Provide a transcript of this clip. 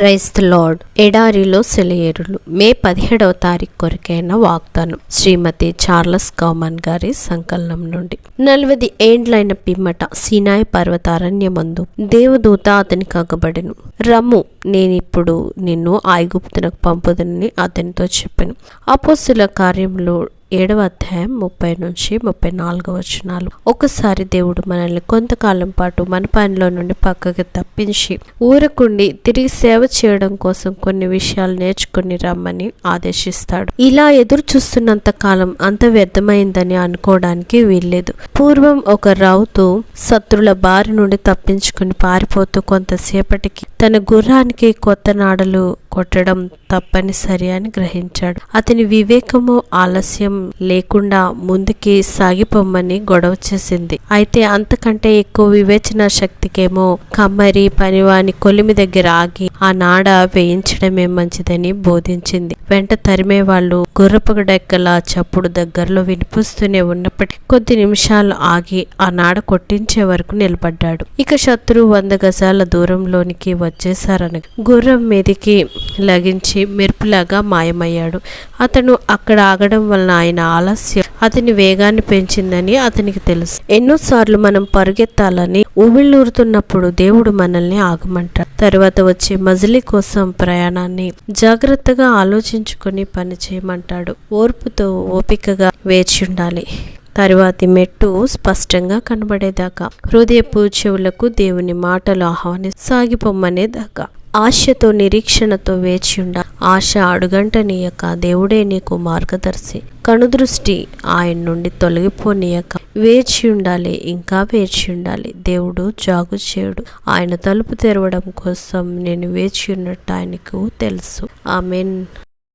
Price lord ఎడారిలో సెలయేరులు. మే పదిహేడవ తారీఖు కొరకైన వాగ్దానం. శ్రీమతి చార్లస్ కౌమన్ గారి సంకలనం నుండి. నలభై ఏండ్లైన పిమ్మట సినాయి పర్వతారణ్యమందు దేవదూత అతనికి అగబడెను. రమ్ము నేనిప్పుడు నిన్ను ఐగుప్తునకు పంపుదనని అతనితో చెప్పాను. అపోస్తుల కార్యంలో ఏడవ అధ్యాయం ముప్పై నుంచి ముప్పై నాలుగవ వచనాలు. ఒకసారి దేవుడు మనల్ని కొంతకాలం పాటు మన పనిలో నుండి పక్కకి తప్పించి ఊరకుండి తిరిగి సేవ చేయడం కోసం కొన్ని విషయాలు నేర్చుకుని రమ్మని ఆదేశిస్తాడు. ఇలా ఎదురు చూస్తున్నంత కాలం అంత వ్యర్థమైందని అనుకోవడానికి వీల్లేదు. పూర్వం ఒక రావుతూ శత్రుల బారి నుండి తప్పించుకుని పారిపోతూ కొంతసేపటికి తన గుర్రానికి కొత్త నాడలు కొట్టడం తప్పనిసరి అని గ్రహించాడు. అతని వివేకము ఆలస్యం లేకుండా ముందుకి సాగిపోమ్మని గొడవ చేసింది. అయితే అంతకంటే ఎక్కువ వివేచన శక్తికేమో కమ్మరి పనివాని కొలిమి దగ్గర ఆగి ఆ నాడ వేయించడమే మంచిదని బోధించింది. వెంట తరిమే వాళ్ళు గుర్రపగడెక్కల చప్పుడు దగ్గరలో వినిపిస్తూనే ఉన్నప్పటికీ కొద్ది నిమిషాలు ఆగి ఆ నాడ కొట్టించే వరకు నిలబడ్డాడు. ఇక శత్రువు వంద గజాల దూరంలోనికి వచ్చేశారని గుర్రం మీదికి లగించి మెరుపులాగా మాయమయ్యాడు. అతను అక్కడ ఆగడం వలన ఆయన ఆలస్యం అతని వేగాన్ని పెంచిందని అతనికి తెలుసు. ఎన్నోసార్లు మనం పరుగెత్తాలని ఊబిళ్ళూరుతున్నప్పుడు దేవుడు మనల్ని ఆగమంటాడు. తర్వాత వచ్చే మజిలీ కోసం ప్రయాణాన్ని జాగ్రత్తగా ఆలోచించుకొని పని చేయమంటాడు. ఓర్పుతో ఓపికగా వేచి ఉండాలి. తరువాతి మెట్టు స్పష్టంగా కనబడేదాకా. హృదయపు చెవులకు దేవుని మాటలు ఆహ్వాని సాగిపోమ్మనేదాకా ఆశతో నిరీక్షణతో వేచి ఉండ ఆశ అడుగంటనీయక. దేవుడే నీకు మార్గదర్శి. కనుదృష్టి ఆయన నుండి తొలగిపోనీయక. వేచి ఉండాలి ఇంకా వేచి ఉండాలి దేవుడు జాగు చేయుడు. ఆయన తలుపు తెరవడం కోసం నేను వేచి ఉన్నట్టు ఆయనకు తెలుసు. ఆమెన్.